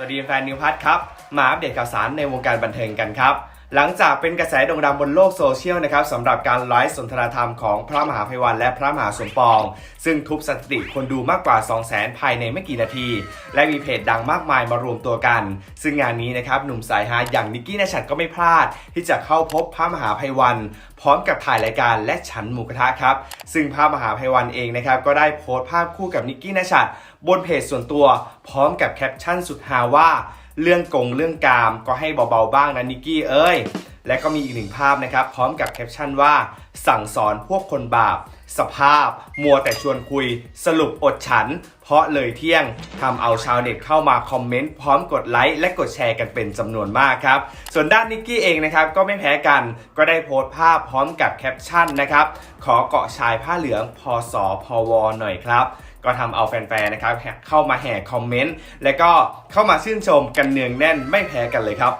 สวัสดีแฟนนิวพัทครับ มาอัปเดตข่าวสารในวงการบันเทิงกันครับ หลังจากเป็นกระแสโด่งดังบนโลกโซเชียลนะครับสำหรับการไลฟ์สนทนาธรรมของพระมหาภัยวันและพระมหาสมปอง ซึ่งทุบสถิติคนดูมากกว่า 2 0 0 0 0 0ภายในไม่กี่นาที และมีเพจดังมากมายมารวมตัวกัน ซึ่งงานนี้นะครับหนุ่มสายฮาอย่างนิกกี้นชัดก็ไม่พลาด ที่จะเข้าพบพระมหาภัยวัน พร้อมกับถ่ายรายการและฉันหมูกระทะครับ ซึ่งพระมหาภัยวันเองนะครับก็ได้โพสต์ภาพคู่กับนิกกี้นชัดบนเพจส่วนตัว พร้อมกับแคปชั่นสุดฮาว่า เรื่องกงเรื่องกาม ก็ให้เบาๆบ้างนะนิกกี้เอ้ย และก็มีอีกหนึ่งภาพนะครับ พร้อมกับแคปชั่นว่า สั่งสอนพวกคนบาป สภาพ มัวแต่ชวนคุย สรุปอดฉัน เพราะเลยเที่ยงทำเอาชาวเน็ตเข้ามาคอมเมนต์พร้อมกดไลค์และกดแชร์กันเป็นจำนวนมากครับ ส่วนด้านนิกกี้เองนะครับก็ไม่แพ้กันก็ได้โพสต์ภาพพร้อมกับแคปชั่นนะครับขอเกาะชายผ้าเหลืองพอสอพอวหน่อยครับ ก็ทำเอาแฟนๆนะครับเข้ามาแห่คอมเมนต์และก็เข้ามาชื่นชมกันเนืองแน่นไม่แพ้กันเลยครับ